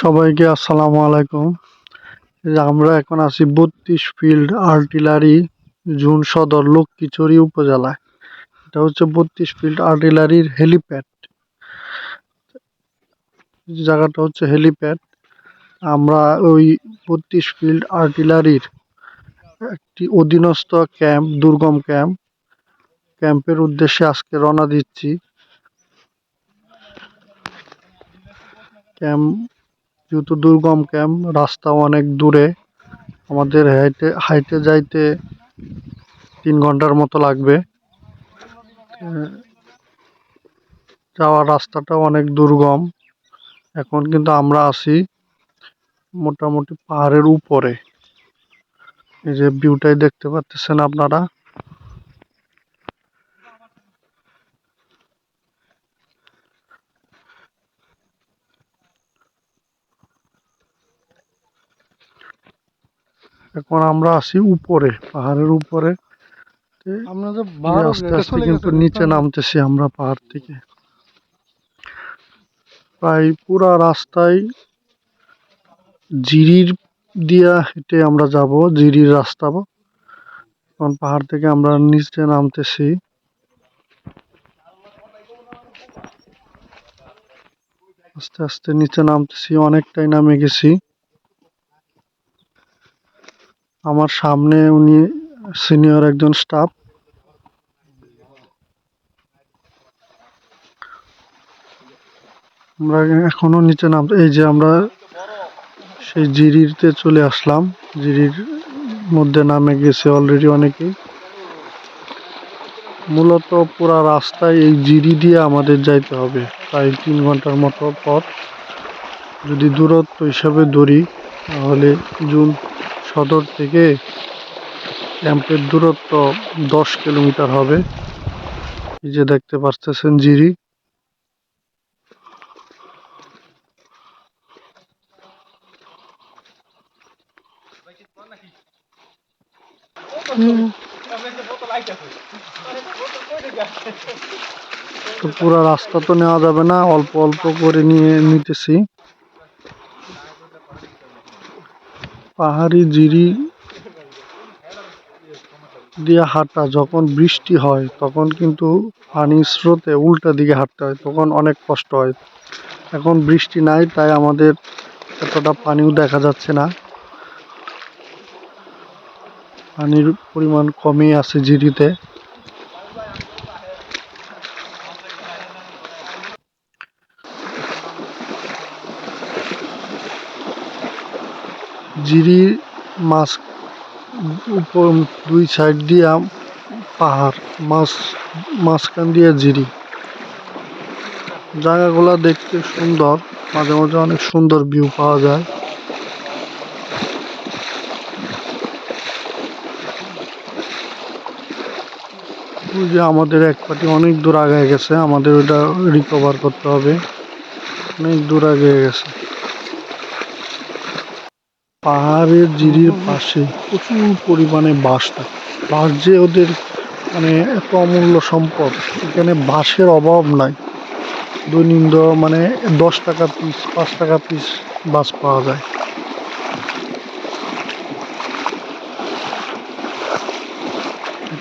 সবাইকে আসসালামু আলাইকুম। আমরা এখন আছি বত্রিশ ফিল্ড আর্টিলারি জুন সদর লক্ষ্মীচুরি উপজেলায়। এটা হচ্ছে বত্রিশ ফিল্ড আর্টিলারির হেলিপ্যাড। জায়গাটা হচ্ছে হেলিপ্যাড। আমরা ওই বত্রিশ ফিল্ড আর্টিলারির একটি অধীনস্থ ক্যাম্প, দুর্গম ক্যাম্প, ক্যাম্পের উদ্দেশ্যে আজকে রওনা দিচ্ছি। ক্যাম্প যেহেতু দুর্গম ক্যাম্প, রাস্তা অনেক দূরে, আমাদের হাইটে হাইটে যাইতে তিন ঘণ্টার মতো লাগবে। যাওয়ার রাস্তাটা অনেক দুর্গম। এখন কিন্তু আমরা আছি মোটামুটি পাহাড়ের উপরে। এই যে ভিউটাই দেখতে পাচ্ছেন আপনারা। এখন আমরা আছি উপরে পাহাড়ের উপরে। আস্তে আস্তে কিন্তু নিচে নামতেছি আমরা পাহাড় থেকে। প্রায় পুরা রাস্তায় জিরির দিয়া হেঁটে আমরা যাব জিরির রাস্তা এখন পাহাড় থেকে আমরা নিচে নামতেছি। আস্তে আস্তে নিচে নামতেছি অনেকটাই নামে গেছি। আমার সামনে উনি সিনিয়র একজন স্টাফ। আমরা এখনও নিচে নাম, এই যে আমরা সেই জিরিতে চলে আসলাম। জিরির মধ্যে নামে গেছে অলরেডি অনেকেই। মূলত পুরা রাস্তায় এই জিরি দিয়ে আমাদের যাইতে হবে। প্রায় তিন ঘণ্টার মতো পথ। যদি দূরত্ব হিসাবে ধরি, তাহলে জুন সদর থেকে ক্যাম্পের দূরত্ব দশ কিলোমিটার হবে। এই যে দেখতে পারতেছেন জিরি। পুরো রাস্তা তো নেওয়া যাবে না, অল্প অল্প করে নিয়ে নিতেছি। পাহাড়ি জিরি দিয়ে হাঁটা, যখন বৃষ্টি হয়, তখন কিন্তু পানির স্রোতে উল্টা দিকে হাঁটতে হয়, তখন অনেক কষ্ট হয়। এখন বৃষ্টি নাই, তাই আমাদের এতটা পানিও দেখা যাচ্ছে না। পানির পরিমাণ কমই আছে জিরিতে। জিরি মাছ উপর দুই সাইড দিয়া পাহাড়, মাছ, মাঝখান দিয়ে জিরি। জায়গাগুলা দেখতে সুন্দর, মাঝে মাঝে অনেক সুন্দর ভিউ পাওয়া যায়। যে আমাদের এক পাটি অনেক দূর আগে গেছে, আমাদের ওটা রিকভার করতে হবে। অনেক দূর আগে গেছে। পাহাড়ের জিরির পাশে প্রচুর পরিমাণে বাঁশ থাকে। বাঁশ যে ওদের মানে এত অমূল্য সম্পদ, এখানে বাঁশের অভাব নাই। দৈনন্দিন মানে দশ টাকা পিস পাঁচ টাকা পিস বাঁশ পাওয়া যায়।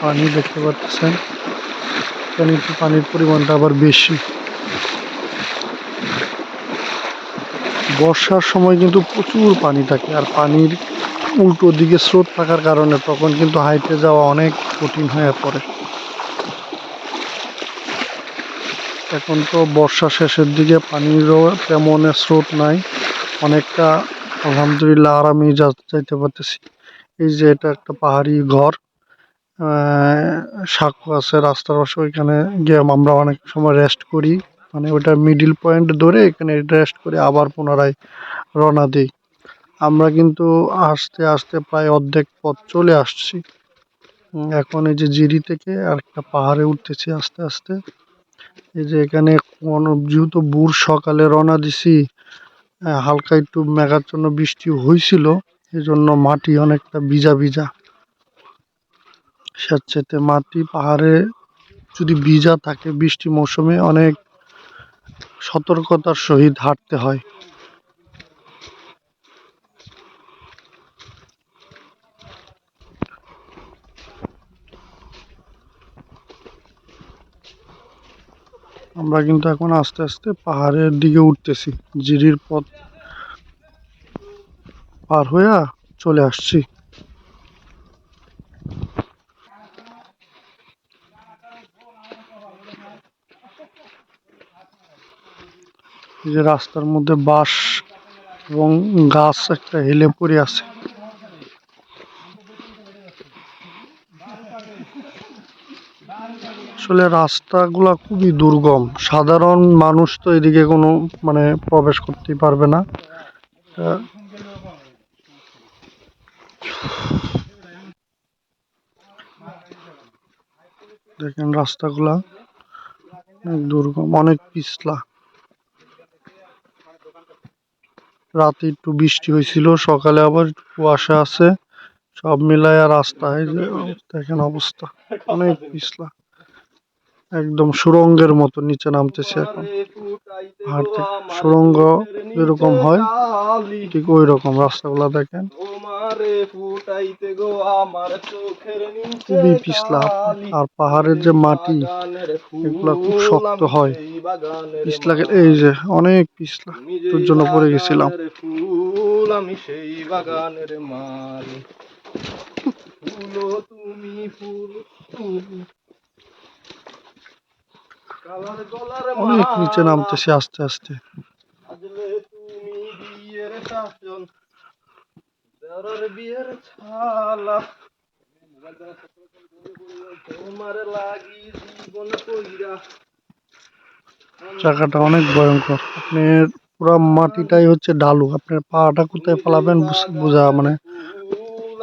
পানি দেখতে পাচ্ছেন। এখানে একটু পানির পরিমাণটা আবার বেশি। বর্ষার সময় কিন্তু প্রচুর পানি থাকে আর পানির উল্টো দিকে স্রোত থাকার কারণে তখন কিন্তু হাইটে যাওয়া অনেক কঠিন হয়ে পড়ে। এখন তো বর্ষা শেষের দিকে পানিরও তেমন স্রোত নাই, অনেকটা আলহামদুলিল্লাহ আরামে যাইতে পারতেছি। এই যে এটা একটা পাহাড়ি ঘর সাঁকো আছে, রাস্তার পাশে ওইখানে গিয়ে আমরা অনেক সময় রেস্ট করি। মানে ওটা মিডিল পয়েন্ট ধরে এখানে রেস্ট করে আবার পুনরায় রওনা দিই। আমরা কিন্তু আস্তে আস্তে প্রায় অর্ধেক পথ চলে আসছি। এখন এই যে জিরি থেকে আরেকটা পাহাড়ে উঠতেছি আস্তে আস্তে। এই যে এখানে যেহেতু ভোর সকালে রওনা দিছি হালকা একটু মেঘাচ্ছন্ন বৃষ্টি হয়েছিল এই জন্য মাটি অনেকটা ভিজা ভিজা। স্যাঁতসেঁতে মাটি পাহাড়ে যদি ভিজা থাকে বৃষ্টি মৌসুমে অনেক সতর্কতার সহিত হাঁটতে হয়। আমরা কিন্তু এখন আস্তে আস্তে পাহাড়ের দিকে উঠতেছি, জিরির পথ পার হইয়া চলে আসছি। যে রাস্তার মধ্যে বাঁশ এবং গাছ একটা হেলে পড়ে আছে। আসলে রাস্তাগুলা খুবই দুর্গম। সাধারণ মানুষ তো এদিকে কোনো মানে প্রবেশ করতেই পারবে না। দেখেন রাস্তাগুলা অনেক দুর্গম, অনেক পিছলা। রাতে একটু বৃষ্টি হয়েছিল, সকালে আবার কুয়াশা আছে, সব মিলায় রাস্তায় যে দেখেন অবস্থা, অনেক পিছলা, একদম সুরঙ্গের মতো নিচে নামতেছে এখন। সুরঙ্গ যেরকম হয়, ঠিক ওই রকম রাস্তাগুলা দেখেন। তোমারে ফুটাইতে গো আমার চোখের নিচে খুবই পিছলা আর পাহাড়ের যে মাটি এগুলা খুব শক্ত হয়। পিছলাকে এই যে অনেক পিছলা তোর জন্য পড়ে গেছিলাম। ফুল আমি সেই বাগানের মালি ফুলো তুমি ফুল তুমি। অনেক নিচে নামতেছে আস্তে আস্তে। তুমি বিয়ের শাসন। দেওরার বিয়ের ছালা। তোমার লাগি জীবন কইরা। জায়গাটা অনেক ভয়ঙ্কর। আপনার পুরো মাটিটাই হচ্ছে ঢালু আপনার পাটা কোথায় ফেলাবেন বুঝ- মানে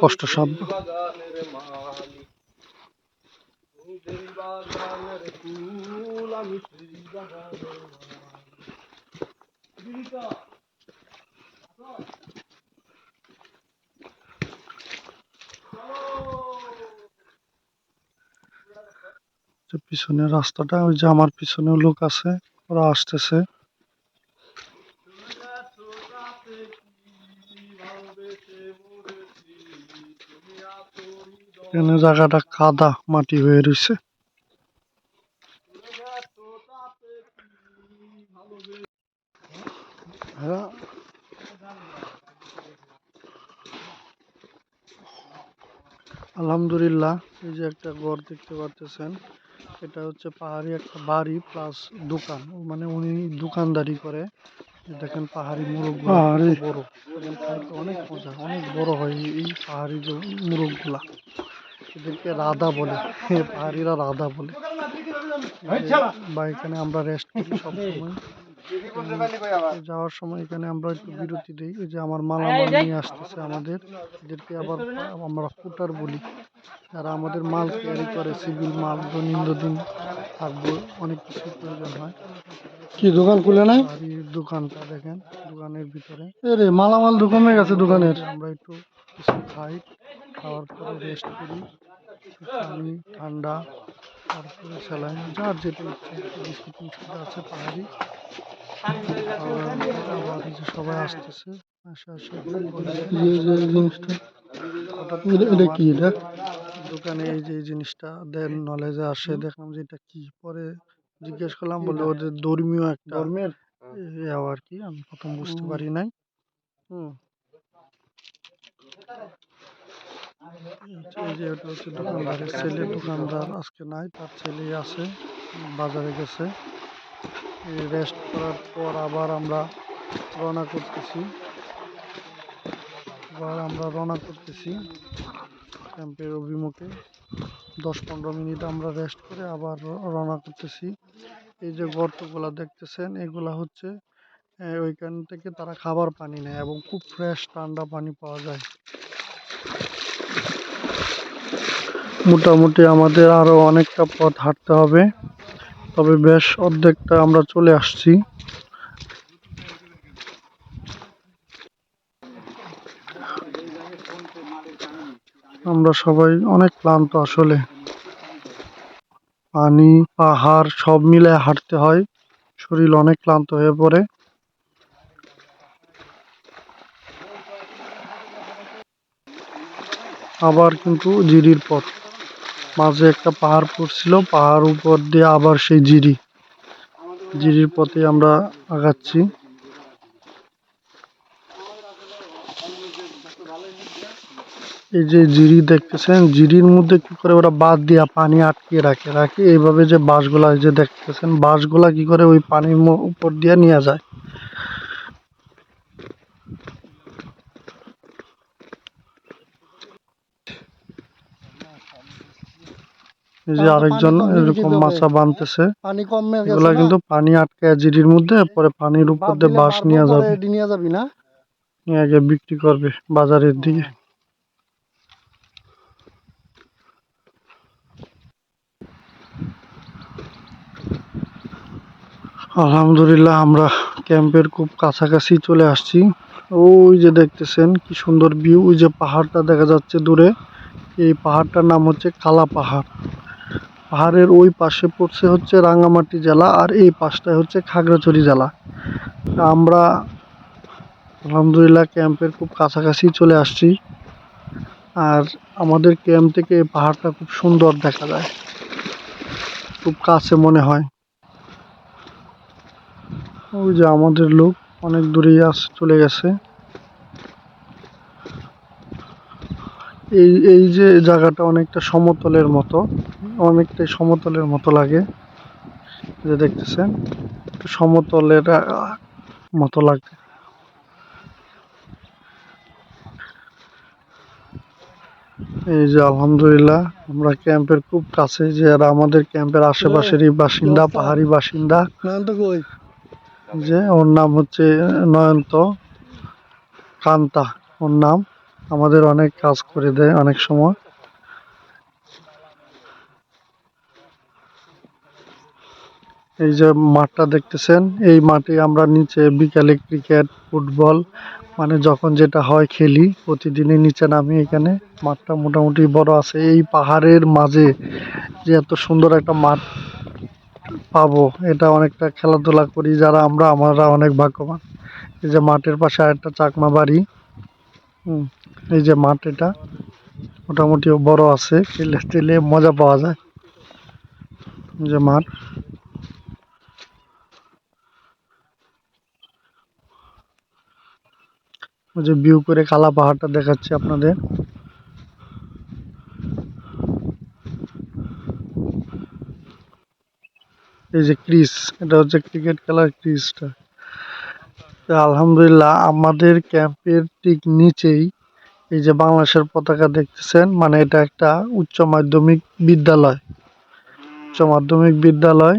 কষ্টসাধ্য। সেই বাগানের মালি নিজের বাগানের ফুল আমি সেই বাগানের মালি যে পিছনের রাস্তাটা, ওই যে আমার পিছনেও লোক আছে, ওরা আসতেছে। এখানে জায়গাটা কাদা, মাটি হয়ে রয়েছে আলহামদুলিল্লাহ, এই যে একটা ঘর দেখতে পারতেছেন। এটা হচ্ছে পাহাড়ি একটা বাড়ি প্লাস দোকান। মানে উনি দোকানদারি করে। দেখেন পাহাড়ি মোরগ বড়। অনেক মজা অনেক বড় হয় এই- পাহাড়ি যে মোরগগুলা। এদেরকে রাধা বলে। পাহাড়িরা রাধা বলে। বা এখানে আমরা রেস্ট করি সবসময়। যাওয়ার সময় এখানে আমরা একটু বিরতি দিই। যে আমার মালামাল নিয়ে আসতেছে আমাদের। এদেরকে আবার আমরা ফুটার বলি। যারা আমাদের মাল ক্যারি করে সিভিল মাল দৈনন্দিন থাকব অনেক কিছু প্রয়োজন হয়। কি দোকান খুলে নাই? এই দোকানটা দেখেন দোকানের ভিতরে। এরে মালামাল কমে গেছে দোকানের। আমরা একটু কিছু খাই খাওয়ার পরে রেস্ট করি পানি ঠান্ডা তারপরে স্যালাইন যার যেটা ইচ্ছে বিস্কুট মিস্কুট আছে পাহাড়ি। আবার সবাই আসতেছে আসে আসে জিনিসটা হঠাৎ এটা কি এটা? দোকানে এই যে জিনিসটা দেন নলেজে আসে দেখলাম যে এটা কি পরে জিজ্ঞেস করলাম বলে ওদের ধর্মীয় একটা ধর্মের? আর কি আমি প্রথম বুঝতে পারি নাই। হুম। এই যে এটা হচ্ছে দোকানদারের ছেলে দোকানদার আজকে নাই তার ছেলে আছে বাজারে গেছে। রেস্ট করার পর আবার আমরা রওনা করতেছি। আবার আমরা রওনা করতেছি। ক্যাম্পের অভিমুখে দশ পনেরো মিনিট আমরা রেস্ট করে আবার রওনা করতেছি। এই যে গর্তগুলা দেখতেছেন, এগুলা হচ্ছে ওইখান থেকে তারা খাবার পানি নেয় এবং খুব ফ্রেশ ঠান্ডা পানি পাওয়া যায়। মোটামুটি আমাদের আরও অনেকটা পথ হাঁটতে হবে, তবে বেশ অর্ধেকটা আমরা চলে আসছি। আমরা সবাই অনেক ক্লান্ত আসলে। পানি, পাহাড় সব মিলে হাঁটতে হয়। শরীর অনেক ক্লান্ত হয়ে পড়ে। আবার কিন্তু জিরির পথ। মাঝে একটা পাহাড় পড়ছিল, পাহাড় উপর দিয়ে আবার সেই জিরি। জিরির পথে আমরা আগাচ্ছি। এই যে জিরি দেখতেছেন জিরির মধ্যে কি করে ওরা বাদ দিয়া পানি আটকিয়ে রাখে রাখে এইভাবে যে বাঁশগুলা এই যে দেখতেছেন বাঁশগুলা কি করে ওই পানির উপর দিয়ে নিয়ে যায়? এই যে আরেকজন এরকম মাছা বানতেছে এগুলা কিন্তু পানি আটকে জিরির মধ্যে পরে পানির উপর দিয়ে বাঁশ নিয়ে যাবে। নিয়ে যাবি না? নিয়ে আগে বিক্রি করবে বাজারের দিকে। আলহামদুলিল্লাহ, আমরা ক্যাম্পের খুব কাছাকাছি চলে আসছি। ওই যে দেখতেছেন, কি সুন্দর ভিউ ওই যে পাহাড়টা দেখা যাচ্ছে দূরে। এই পাহাড়টার নাম হচ্ছে কালা পাহাড়। পাহাড়ের ওই পাশে পড়ছে হচ্ছে রাঙ্গামাটি জেলা, আর এই পাশটায় হচ্ছে খাগড়াছড়ি জেলা। আমরা আলহামদুলিল্লাহ ক্যাম্পের খুব কাছাকাছি চলে আসছি। আর আমাদের ক্যাম্প থেকে এই পাহাড়টা খুব সুন্দর দেখা যায়। খুব কাছে মনে হয়। ওই যে আমাদের লোক অনেক দূরেই আস, চলে গেছে। এই এই যে জায়গাটা অনেকটা সমতলের মতো, অনেকটাই সমতলের মতো লাগে যে দেখতেছেন সমতলের মতো লাগে। এই যে আলহামদুলিল্লাহ, আমরা ক্যাম্পের খুব কাছে যে আমাদের ক্যাম্পের আশেপাশেরই বাসিন্দা, পাহাড়ি বাসিন্দা। যে ওর নাম হচ্ছে নয়ন্ত কান্তা। ওর নাম আমাদের অনেক কাজ করে দেয় অনেক সময়। এই যে মাঠটা দেখতেছেন, এই মাঠে আমরা নিচে বিকালে ক্রিকেট, ফুটবল মানে যখন যেটা হয় খেলি, প্রতিদিনই নিচে নামি এখানে। মাঠটা মোটামুটি বড় আছে। এই পাহাড়ের মাঝে যে এত সুন্দর একটা মাঠ পাবো। এটা অনেকটা খেলাধুলা করি, যারা আমরা আমরা অনেক ভাগ্যবান। এই যে মাঠের পাশে আরেকটা চাকমা বাড়ি। হুম, এই যে মাঠ এটা। মোটামুটি বড় আছে, খেলে টেলে মজা পাওয়া যায়। যে মাঠ। ওই যে ভিউ করে কালা পাহাড়টা দেখাচ্ছি আপনাদের। এই যে ক্রিস, এটা হচ্ছে ক্রিকেট খেলার ক্রিসটা। আলহামদুলিল্লাহ আমাদের ক্যাম্পের ঠিক নিচেই এই যে বাংলাদেশের পতাকা দেখতেছেন মানে এটা একটা উচ্চ মাধ্যমিক বিদ্যালয়। উচ্চ মাধ্যমিক বিদ্যালয়,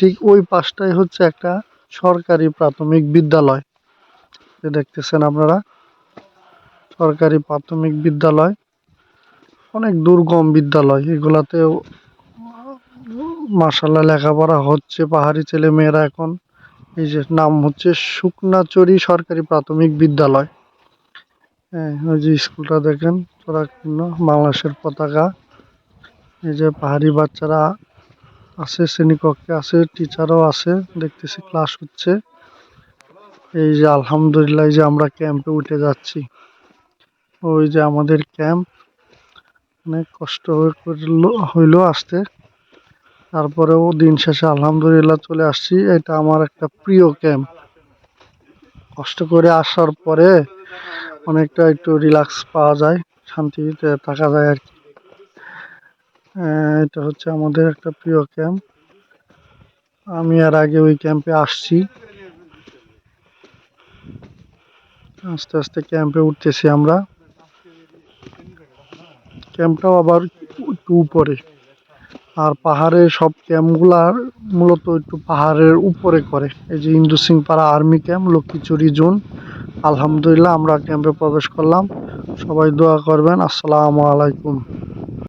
ঠিক ওই পাশটাই হচ্ছে একটা সরকারি প্রাথমিক বিদ্যালয়। দেখতেছেন আপনারা, সরকারি প্রাথমিক বিদ্যালয়, অনেক দুর্গম বিদ্যালয়। এগুলাতেও মার্শাল্লাহ লেখাপড়া হচ্ছে পাহাড়ি ছেলে মেয়েরা এখন। এই যে নাম হচ্ছে শুকনাচুরি সরকারি প্রাথমিক বিদ্যালয়। হ্যাঁ ওই যে স্কুলটা দেখেন চোরাকীর্ণ বাংলাদেশের পতাকা। এই যে পাহাড়ি বাচ্চারা আছে, শ্রেণীকক্ষে আছে, টিচারও আছে, দেখতেছি ক্লাস হচ্ছে। এই যে আলহামদুলিল্লাহ, এই যে আমরা ক্যাম্পে উঠে যাচ্ছি। ওই যে আমাদের ক্যাম্প অনেক কষ্ট হইল আসতে। তারপরেও দিন শেষে আলহামদুলিল্লাহ চলে আসছি। এটা আমার একটা প্রিয় ক্যাম্প কষ্ট করে আসার পরে অনেকটা একটু রিল্যাক্স পাওয়া যায়, শান্তিতে থাকা যায় আর কি। এটা হচ্ছে আমাদের একটা প্রিয় ক্যাম্প আমি আর আগে ওই ক্যাম্পে আসছি। আস্তে আস্তে ক্যাম্পে উঠতেছি আমরা। ক্যাম্পটাও আবার একটু উপরে। আর পাহাড়ের সব ক্যাম্পগুলার মূলত একটু পাহাড়ের উপরে করে। এই যে ইন্দু সিং পাড়া আর্মি ক্যাম্প, লক্ষ্মীচুরি জোন। আলহামদুলিল্লাহ আমরা ক্যাম্পে প্রবেশ করলাম। সবাই দোয়া করবেন। আসসালামু আলাইকুম।